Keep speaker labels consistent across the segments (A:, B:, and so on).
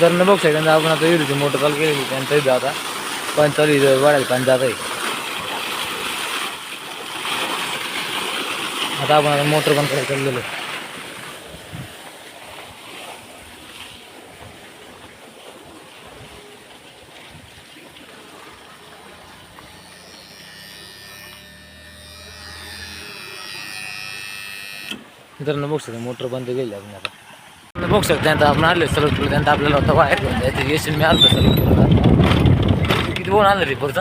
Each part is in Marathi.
A: जर न बघू शकता आपण आता विहिरीची मोटर चालू केलेली त्यांचाही जाता पण चालू वाढायला पण जात आहे आता आपण आता मोटर बंद करायला चाललेलो आहे. मित्रांनो बघू शकता मोटर बंद केली आपण आता. बघू शकतो त्यांचं आपण आणले सलग केलं त्यांचं आपल्याला आता बाहेर घेऊन जायचं येशील मी आलो सलग केलं किती कोण आलं रे पुढचं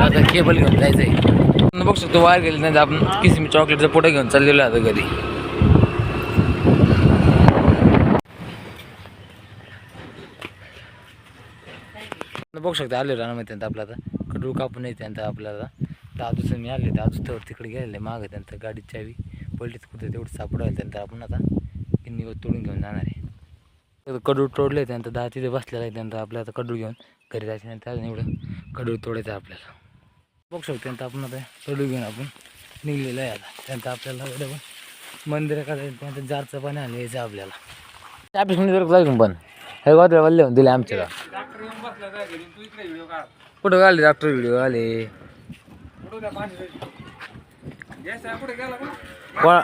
A: आता केबल घेऊन जायचं आहे बघू शकतो बाहेर गेले त्यांचं आपण किसमी चॉकलेटचा पुढं घेऊन चाललेलो आहे आता घरी बघू शकतो आले रानामध्ये त्यांचं आपलं आता कडू कापून नाही त्यांचं आपल्याला दादूचं मी आले दादू तर तिकडे गेलेले मागं त्यांचं गाडीची चावी पलटीच कुठे तेवढं सापडायला त्यानंतर आपण आता किन्नी तोडून घेऊन जाणार आहे. तर कडू तोडले त्यानंतर दहा तिथे बसलेलं आहे त्यानंतर आपल्याला आता कडूळ घेऊन घरी जायचं नंतर अजून एवढं कडूळ तोडायचं आहे आपल्याला. बघू शकतो त्यानंतर आपण आता कडू घेऊन आपण निघलेलं आहे आता. त्यांचं आपल्याला एवढं पण मंदिर का त्यानंतर जारचं पाणी आलं यायचं आपल्याला. त्यापेक्षा जर जायचं पण. हे वादळ वल्ले होऊन दिले आमच्याला. कुठं आले. डॉक्टर व्हिडिओ आले कोणा